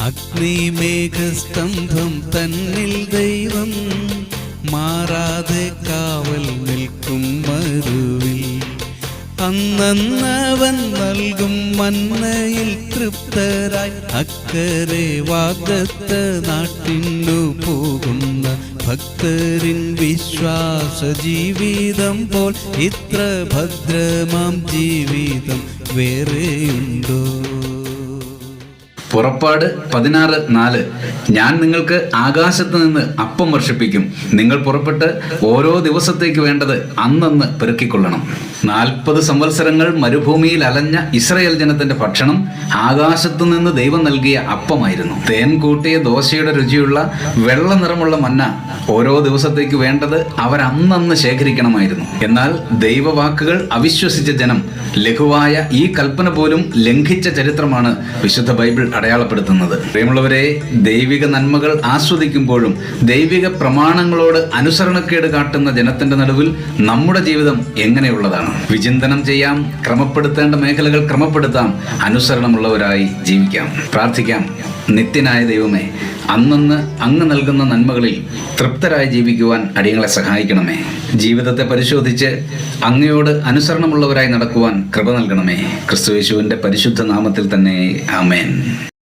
അഗ്നിമേഘസ്തംഭം തന്നിൽ ദൈവം മാറാതെ കാവൽ നിൽക്കും മരുവിൽ. അന്നവൻ നൽകും മന്നയിൽ തൃപ്തരായി. അക്കരെ വാഗത്ത നാട്ടിന്നു പോകുന്ന ഭക്തരിൻ വിശ്വാസ ജീവിതം പോൽ ഇത്ര ഭദ്രമാം ജീവിതം വേറെയുണ്ടോ? പുറപ്പാട് പതിനാറ് നാല്. ഞാൻ നിങ്ങൾക്ക് ആകാശത്ത് നിന്ന് അപ്പം വർഷിപ്പിക്കും. നിങ്ങൾ പുറപ്പെട്ട് ഓരോ ദിവസത്തേക്ക് വേണ്ടത് അന്നന്ന് പെറുക്കിക്കൊള്ളണം. നാൽപ്പത് സംവത്സരങ്ങൾ മരുഭൂമിയിൽ അലഞ്ഞ ഇസ്രയേൽ ജനത്തിന്റെ ഭക്ഷണം ആകാശത്തു നിന്ന് ദൈവം നൽകിയ അപ്പമായിരുന്നു. തേൻ കൂട്ടിയ ദോശയുടെ രുചിയുള്ള വെള്ള നിറമുള്ള മന്ന ഓരോ ദിവസത്തേക്ക് വേണ്ടത് അവരന്നന്ന് ശേഖരിക്കണമായിരുന്നു. എന്നാൽ ദൈവവാക്കുകൾ അവിശ്വസിച്ച ജനം ലഘുവായ ഈ കൽപ്പന പോലും ലംഘിച്ച ചരിത്രമാണ് വിശുദ്ധ ബൈബിൾ അടയാളപ്പെടുത്തുന്നത്. പ്രിയമുള്ളവരെ ദൈവിക നന്മകൾ ആസ്വദിക്കുമ്പോഴും ദൈവിക പ്രമാണങ്ങളോട് അനുസരണക്കേട് കാട്ടുന്ന ജനത്തിന്റെ നടുവിൽ നമ്മുടെ ജീവിതം എങ്ങനെയുള്ളതാണ്? വിചിന്തനം ചെയ്യാം ക്രമപ്പെടുത്തേണ്ട മേഖലകൾ ക്രമപ്പെടുത്താം അനുസരണമുള്ളവരായി ജീവിക്കാം. പ്രാർത്ഥിക്കാം. നിത്യനായ ദൈവമേ അന്നന്ന് അങ്ങ് നൽകുന്ന നന്മകളിൽ തൃപ്തരായി ജീവിക്കുവാൻ അടിയങ്ങളെ സഹായിക്കണമേ. ജീവിതത്തെ പരിശോധിച്ച് അങ്ങയോട് അനുസരണമുള്ളവരായി നടക്കുവാൻ കൃപ നൽകണമേ. ക്രിസ്തുയേശുവിന്റെ പരിശുദ്ധ നാമത്തിൽ തന്നെ ആമേൻ.